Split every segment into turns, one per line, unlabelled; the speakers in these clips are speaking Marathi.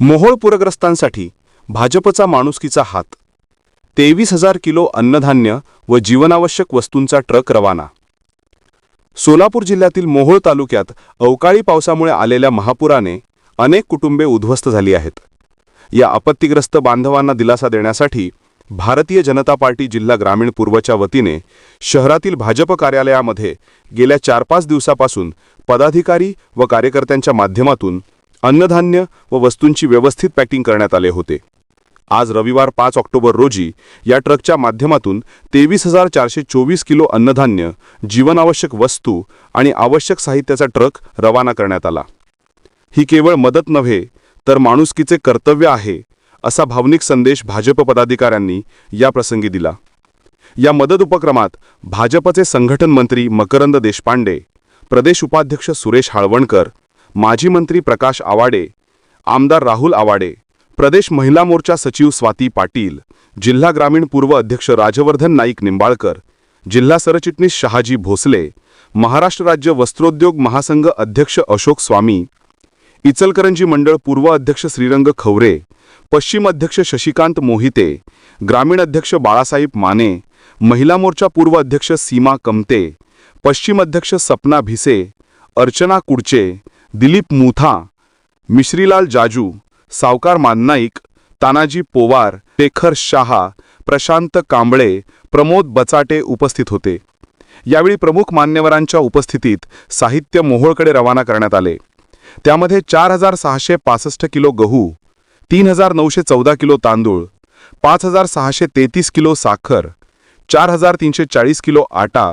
मोहोळ पूरग्रस्तांसाठी भाजपचा माणुसकीचा हात. तेवीस हजार किलो अन्नधान्य व जीवनावश्यक वस्तूंचा ट्रक रवाना. सोलापूर जिल्ह्यातील मोहोळ तालुक्यात अवकाळी पावसामुळे आलेल्या महापुराने अनेक कुटुंबे उद्ध्वस्त झाली आहेत. या आपत्तीग्रस्त बांधवांना दिलासा देण्यासाठी भारतीय जनता पार्टी जिल्हा ग्रामीण पूर्वच्या वतीने शहरातील भाजप कार्यालयामध्ये गेल्या चार पाच दिवसापासून पदाधिकारी व कार्यकर्त्यांच्या माध्यमातून अन्नधान्य व वस्तूंची व्यवस्थित पॅकिंग करण्यात आले होते. आज रविवार पाच ऑक्टोबर रोजी या ट्रकच्या माध्यमातून तेवीस हजार चारशे चोवीस किलो अन्नधान्य जीवनावश्यक वस्तू आणि आवश्यक साहित्याचा ट्रक रवाना करण्यात आला. ही केवळ मदत नव्हे तर माणुसकीचे कर्तव्य आहे असा भावनिक संदेश भाजप पदाधिकाऱ्यांनी या प्रसंगी दिला. या मदत उपक्रमात भाजपचे संघटन मंत्री मकरंद देशपांडे प्रदेश उपाध्यक्ष सुरेश हाळवणकर माजी मंत्री प्रकाश आवाडे आमदार राहुल आवाडे प्रदेश महिला मोर्चा सचिव स्वाती पाटील जिल्हा ग्रामीण पूर्व अध्यक्ष राजवर्धन नाईक निंबाळकर जिल्हा सरचिटणीस शहाजी भोसले महाराष्ट्र राज्य वस्त्रोद्योग महासंघ अध्यक्ष अशोक स्वामी इचलकरंजी मंडळ पूर्व अध्यक्ष श्रीरंग खवरे पश्चिम अध्यक्ष शशिकांत मोहिते ग्रामीण अध्यक्ष बाळासाहेब माने महिला मोर्चा पूर्व अध्यक्ष सीमा कमते पश्चिम अध्यक्ष सपना भिसे अर्चना कुडचे दिलीप मुथा मिश्रीलाल जाजू सावकार माननाईक तानाजी पोवार शेखर शहा प्रशांत कांबळे प्रमोद बचाटे उपस्थित होते. यावेळी प्रमुख मान्यवरांच्या उपस्थितीत साहित्य मोहोळकडे रवाना करण्यात आले. त्यामध्ये चार हजार सहाशे पासष्ट किलो गहू तीन हजार नऊशे चौदा किलो तांदूळ पाच हजार सहाशे तेहतीस किलो साखर चार हजार तीनशे चाळीस किलो आटा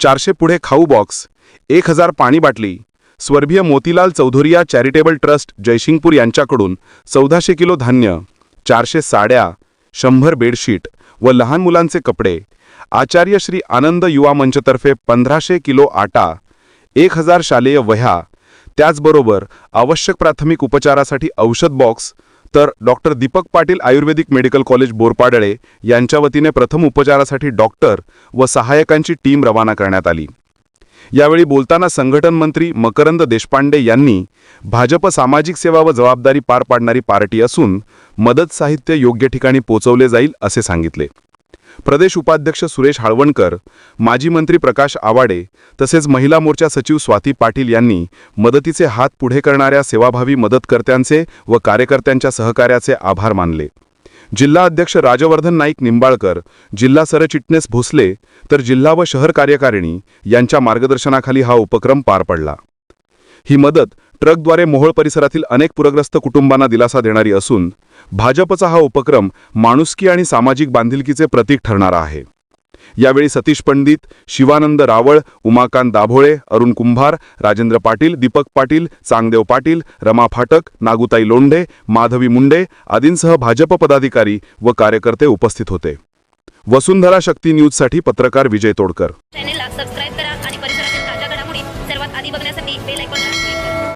चारशे पुढे खाऊ बॉक्स एक हजार पाणी बाटली स्वर्गीय मोतीलाल चौधुरिया चॅरिटेबल ट्रस्ट जयसिंगपूर यांच्याकडून चौदाशे किलो धान्य चारशे साड्या शंभर बेडशीट व लहान मुलांचे कपडे आचार्य श्री आनंद युवा मंचतर्फे पंधराशे किलो आटा एक हजार शालेय वह्या त्याचबरोबर आवश्यक प्राथमिक उपचारासाठी औषध बॉक्स तर doctor Deepak Patil Ayurvedic medical college Borpadale यांच्या वतीने प्रथम उपचारासाठी डॉक्टर व सहायकांची टीम रवाना करण्यात आली. यावेळी बोलताना संघटन मंत्री मकरंद देशपांडे यांनी भाजप सामाजिक सेवा व जबाबदारी पार पाडणारी पार्टी असून मदत साहित्य योग्य ठिकाणी पोचवले जाईल असे सांगितले. प्रदेश उपाध्यक्ष सुरेश हाळवणकर माजी मंत्री प्रकाश आवाडे तसेच महिला मोर्चा सचिव स्वाती पाटील यांनी मदतीचे हात पुढे करणाऱ्या सेवाभावी मदतकर्त्यांचे व कार्यकर्त्यांच्या सहकार्याचे आभार मानले. जिल्हा अध्यक्ष राजवर्धन नाईक निंबाळकर जिल्हा सरचिटणीस भोसले तर जिल्हा व शहर कार्यकारिणी यांच्या मार्गदर्शनाखाली हा उपक्रम पार पडला. ही मदत ट्रकद्वारे मोहोळ परिसरातील अनेक पूरग्रस्त कुटुंबांना दिलासा देणारी असून भाजपचा हा उपक्रम माणुसकी आणि सामाजिक बांधिलकीचे प्रतीक ठरणारा आहे. यावेळी सतीश पंडित शिवानंद रावळ उमाकांत दाभोळे अरुण कुंभार राजेंद्र पाटील दीपक पाटील चांगदेव पाटील रमा फाटक नागुताई लोंढे माधवी मुंडे आदींसह भाजप पदाधिकारी व कार्यकर्ते उपस्थित होते. वसुंधरा शक्ती न्यूजसाठी पत्रकार विजय तोडकर.